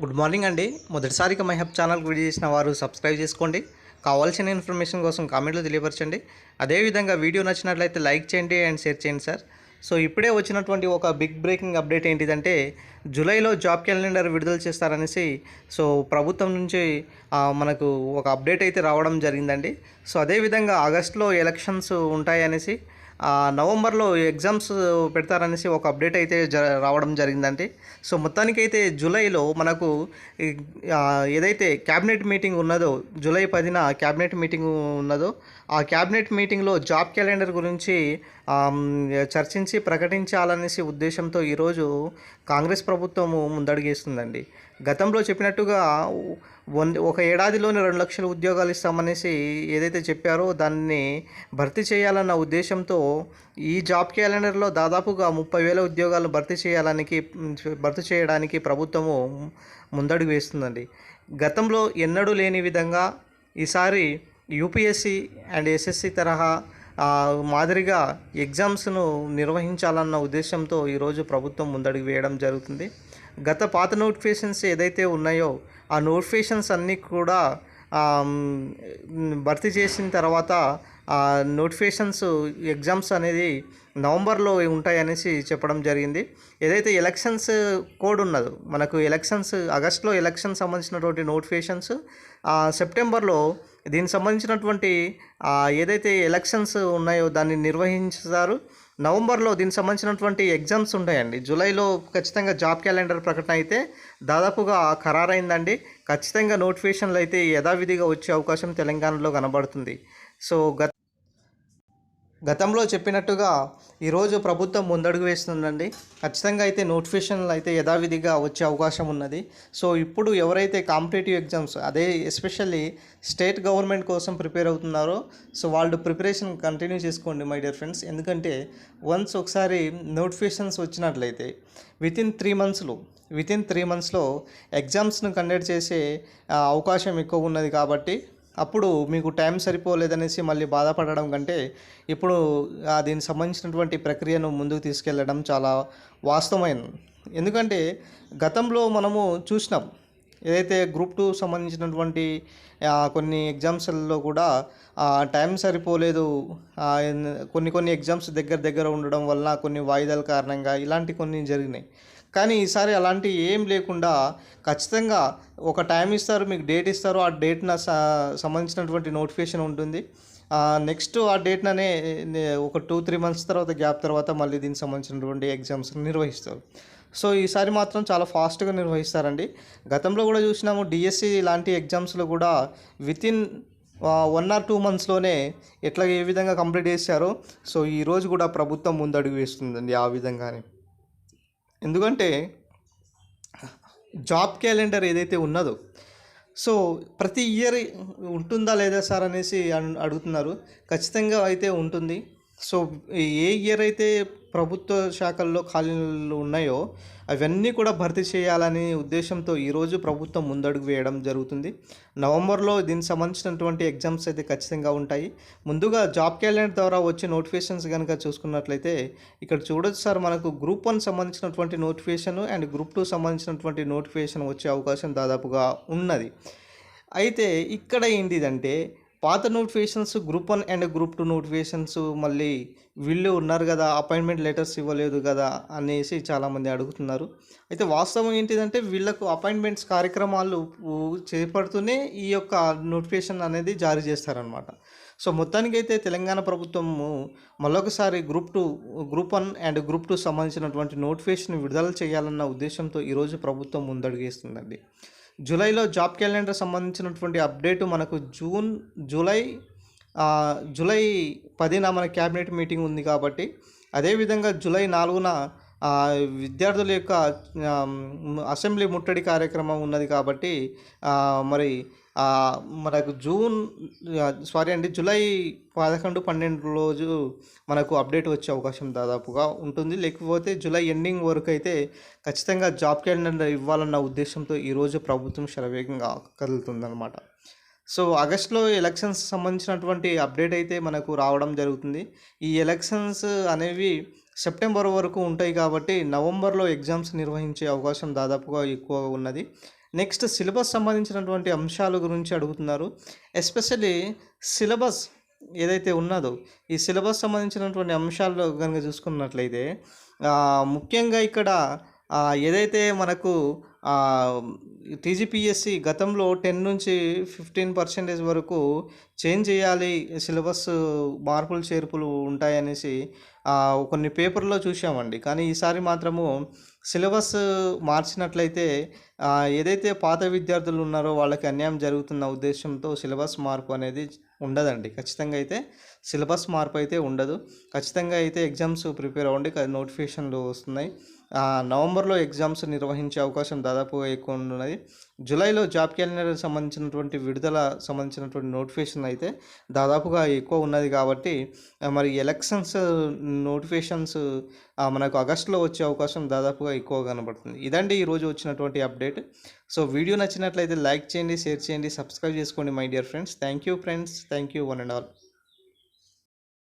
Good morning అండి. మొదటిసారిగా my hub ఛానల్కి వీడియో చేసిన వారు సబ్స్క్రైబ్ చేసుకోండి. కావాల్సిన ఇన్ఫర్మేషన్ కోసం కామెంట్లో తెలియపరచండి. అదేవిధంగా వీడియో నచ్చినట్లయితే లైక్ చేయండి అండ్ షేర్ చేయండి సార్. సో ఇప్పుడే వచ్చినటువంటి ఒక బిగ్ బ్రేకింగ్ అప్డేట్ ఏంటిదంటే జూలైలో జాబ్ క్యాలెండర్ విడుదల చేస్తారనేసి సో ప్రభుత్వం నుంచి మనకు ఒక అప్డేట్ అయితే రావడం జరిగిందండి. సో అదేవిధంగా ఆగస్ట్లో ఎలక్షన్స్ ఉంటాయనేసి నవంబర్లో ఎగ్జామ్స్ పెడతారనేసి ఒక అప్డేట్ అయితే జ రావడం జరిగిందండి. సో మొత్తానికైతే జూలైలో మనకు ఏదైతే క్యాబినెట్ మీటింగ్ ఉన్నదో జూలై పదిన క్యాబినెట్ మీటింగ్ ఉన్నదో ఆ క్యాబినెట్ మీటింగ్లో జాబ్ క్యాలెండర్ గురించి చర్చించి ప్రకటించాలనేసి ఉద్దేశంతో ఈరోజు కాంగ్రెస్ ప్రభుత్వము ముందడుగేస్తుందండి. గతంలో చెప్పినట్టుగా వన్ ఒక ఏడాదిలోనే రెండు లక్షల ఉద్యోగాలు ఇస్తామనేసి ఏదైతే చెప్పారో దాన్ని భర్తీ చేయాలన్న ఉద్దేశంతో ఈ జాబ్ క్యాలెండర్లో దాదాపుగా ముప్పై వేల ఉద్యోగాలు భర్తీ చేయాలనికి భర్తీ చేయడానికి ప్రభుత్వము ముందడుగు వేస్తుందండి. గతంలో ఎన్నడూ లేని విధంగా ఈసారి యూపీఎస్సి అండ్ ఎస్ఎస్సి తరహా మాదిరిగా ఎగ్జామ్స్ను నిర్వహించాలన్న ఉద్దేశంతో ఈరోజు ప్రభుత్వం ముందడుగు వేయడం జరుగుతుంది. గత పాత నోటిఫికేషన్స్ ఏదైతే ఉన్నాయో ఆ నోటిఫికేషన్స్ అన్నీ కూడా భర్తీ చేసిన తర్వాత ఆ నోటిఫికేషన్స్ ఎగ్జామ్స్ అనేది నవంబర్లో ఉంటాయనేసి చెప్పడం జరిగింది. ఏదైతే ఎలక్షన్స్ కోడ్ ఉన్నదో మనకు ఎలక్షన్స్ ఆగస్ట్లో ఎలక్షన్ సంబంధించినటువంటి నోటిఫికేషన్స్ ఆ, సెప్టెంబర్లో దీనికి సంబంధించినటువంటి ఏదైతే ఎలక్షన్స్ ఉన్నాయో దాన్ని నిర్వహించుతారు నవంబర్లో దీనికి సంబంధించినటువంటి ఎగ్జామ్స్ ఉంటాయండి జూలైలో ఖచ్చితంగా జాబ్ క్యాలెండర్ ప్రకటన అయితే దాదాపుగా ఖరారైందండి. ఖచ్చితంగా నోటిఫికేషన్లు అయితే యథావిధిగా వచ్చే అవకాశం తెలంగాణలో కనబడుతుంది. సో గత గతంలో చెప్పినట్టుగా ఈరోజు ప్రభుత్వం ముందడుగు వేస్తుందండి. ఖచ్చితంగా అయితే నోటిఫికేషన్లు అయితే యథావిధిగా వచ్చే అవకాశం ఉన్నది. సో ఇప్పుడు ఎవరైతే కాంపిటేటివ్ ఎగ్జామ్స్ అదే ఎస్పెషల్లీ స్టేట్ గవర్నమెంట్ కోసం ప్రిపేర్ అవుతున్నారో సో వాళ్ళు ప్రిపరేషన్ కంటిన్యూ చేసుకోండి మై డియర్ ఫ్రెండ్స్. ఎందుకంటే వన్స్ ఒకసారి నోటిఫికేషన్స్ వచ్చినట్లయితే విత్ ఇన్ త్రీ మంత్స్లో విత్ ఇన్ త్రీ మంత్స్లో ఎగ్జామ్స్ను కండక్ట్ చేసే అవకాశం ఎక్కువ ఉన్నది కాబట్టి అప్పుడు మీకు టైం సరిపోలేదనేసి మళ్ళీ బాధపడడం కంటే ఇప్పుడు దీనికి సంబంధించినటువంటి ప్రక్రియను ముందుకు తీసుకెళ్ళడం చాలా వాస్తవమైనది ఎందుకంటే గతంలో మనము చూసినాం ఏదైతే గ్రూప్ టూ సంబంధించినటువంటి కొన్ని ఎగ్జామ్స్లలో కూడా టైం సరిపోలేదు కొన్ని కొన్ని ఎగ్జామ్స్ దగ్గర దగ్గర ఉండడం వల్ల కొన్ని వాయిదాల కారణంగా ఇలాంటి కొన్ని జరిగినాయి. కానీ ఈసారి అలాంటి ఏం లేకుండా ఖచ్చితంగా ఒక టైం ఇస్తారు మీకు డేట్ ఇస్తారు ఆ డేట్న సంబంధించినటువంటి నోటిఫికేషన్ ఉంటుంది. నెక్స్ట్ ఆ డేట్ననే ఒక టూ త్రీ మంత్స్ తర్వాత గ్యాప్ తర్వాత మళ్ళీ దీనికి సంబంధించినటువంటి ఎగ్జామ్స్ నిర్వహిస్తారు. సో ఈసారి మాత్రం చాలా ఫాస్ట్గా నిర్వహిస్తారండి. గతంలో కూడా చూసినాము డిఎస్సి లాంటి ఎగ్జామ్స్లో కూడా వితిన్ వన్ ఆర్ టూ మంత్స్లోనే ఎట్లా ఏ విధంగా కంప్లీట్ చేశారో సో ఈరోజు కూడా ప్రభుత్వం ముందడుగు వేస్తుందండి ఆ విధంగానే. ఎందుకంటే జాబ్ క్యాలెండర్ ఏదైతే ఉన్నదో సో ప్రతి ఇయర్ ఉంటుందా లేదా సార్ అనేసి అడుగుతున్నారు. ఖచ్చితంగా అయితే ఉంటుంది. సో ఏ ఇయర్ అయితే ప్రభుత్వ శాఖల్లో ఖాళీలు ఉన్నాయో అవన్నీ కూడా భర్తీ చేయాలనే ఉద్దేశంతో ఈరోజు ప్రభుత్వం ముందడుగు వేయడం జరుగుతుంది. నవంబర్లో దీనికి సంబంధించినటువంటి ఎగ్జామ్స్ అయితే ఖచ్చితంగా ఉంటాయి. ముందుగా జాబ్ క్యాలెండర్ ద్వారా వచ్చే నోటిఫికేషన్స్ కనుక చూసుకున్నట్లయితే ఇక్కడ చూడొచ్చు సార్ మనకు గ్రూప్ వన్ సంబంధించినటువంటి నోటిఫికేషన్ అండ్ గ్రూప్ టూ సంబంధించినటువంటి నోటిఫికేషన్ వచ్చే అవకాశం దాదాపుగా ఉన్నది. అయితే ఇక్కడ ఏంటిదంటే పాత notifications group one and group two notifications మళ్ళీ వీళ్ళు ఉన్నారు కదా అపాయింట్మెంట్ లెటర్స్ ఇవ్వలేదు కదా అనేసి చాలామంది అడుగుతున్నారు. అయితే వాస్తవం ఏంటిదంటే వీళ్ళకు అపాయింట్మెంట్స్ కార్యక్రమాలు చేపడుతూనే ఈ యొక్క నోటిఫికేషన్ అనేది జారీ చేస్తారనమాట సో మొత్తానికైతే తెలంగాణ ప్రభుత్వము మరొకసారి group two group one and group two సంబంధించినటువంటి నోటిఫికేషన్ విడుదల చేయాలన్న ఉద్దేశంతో ఈరోజు ప్రభుత్వం ముందడుగేస్తుందండి. జూలైలో జాబ్ క్యాలెండర్ సంబంధించినటువంటి అప్డేట్ మనకు జూన్ జూలై జూలై పదిన మన క్యాబినెట్ మీటింగ్ ఉంది కాబట్టి అదేవిధంగా జూలై నాలుగున విద్యార్థుల యొక్క అసెంబ్లీ ముట్టడి కార్యక్రమం ఉన్నది కాబట్టి మరి మనకు జూన్ సారీ అండి జూలై పదకొండు పన్నెండు రోజు మనకు అప్డేట్ వచ్చే అవకాశం దాదాపుగా ఉంటుంది. లేకపోతే జూలై ఎండింగ్ వరకు అయితే ఖచ్చితంగా జాబ్ క్యాలెండర్ ఇవ్వాలన్న ఉద్దేశంతో ఈరోజు ప్రభుత్వం శరవేగంగా కదులుతుందన్నమాట. సో ఆగస్ట్లో ఎలక్షన్స్ సంబంధించినటువంటి అప్డేట్ అయితే మనకు రావడం జరుగుతుంది. ఈ ఎలక్షన్స్ అనేవి సెప్టెంబర్ వరకు ఉంటాయి కాబట్టి నవంబర్లో ఎగ్జామ్స్ నిర్వహించే అవకాశం దాదాపుగా ఎక్కువగా ఉన్నది. నెక్స్ట్ సిలబస్ సంబంధించినటువంటి అంశాల గురించి అడుగుతున్నారు. ఎస్పెషల్లీ సిలబస్ ఏదైతే ఉన్నదో ఈ సిలబస్ సంబంధించినటువంటి అంశాల్లో కనుక చూసుకున్నట్లయితే ముఖ్యంగా ఇక్కడ ఏదైతే మనకు టీజీపీఎస్సి గతంలో టెన్ నుంచి ఫిఫ్టీన్ పర్సెంటేజ్ వరకు చేంజ్ చేయాలి సిలబస్ మార్పులు చేర్పులు ఉంటాయనేసి కొన్ని పేపర్లో చూసామండి కానీ ఈసారి మాత్రము సిలబస్ మార్చినట్లయితే ఏదైతే పాత విద్యార్థులు ఉన్నారో వాళ్ళకి అన్యాయం జరుగుతున్న ఉద్దేశంతో సిలబస్ మార్పు అనేది ఉండదండి. ఖచ్చితంగా అయితే సిలబస్ మార్పు అయితే ఉండదు. ఖచ్చితంగా అయితే ఎగ్జామ్స్ ప్రిపేర్ అవ్వండి నోటిఫికేషన్లు వస్తున్నాయి. నవంబర్లో ఎగ్జామ్స్ నిర్వహించే అవకాశం దాదాపుగా ఎక్కువ ఉన్నది జూలైలో జాబ్ క్యాలెండర్ సంబంధించినటువంటి విడుదల సంబంధించినటువంటి నోటిఫికేషన్ అయితే దాదాపుగా ఎక్కువ ఉన్నది కాబట్టి మరి ఎలక్షన్స్ నోటిఫికేషన్స్ మనకు ఆగస్టులో వచ్చే అవకాశం దాదాపుగా ఎక్కువ కనబడుతుంది. ఇదండి ఈరోజు వచ్చినటువంటి అప్డేట్. సో వీడియో నచ్చినట్లయితే లైక్ చేయండి షేర్ చేయండి సబ్స్క్రైబ్ చేసుకోండి my dear friends. Thank you friends. Thank you one and all.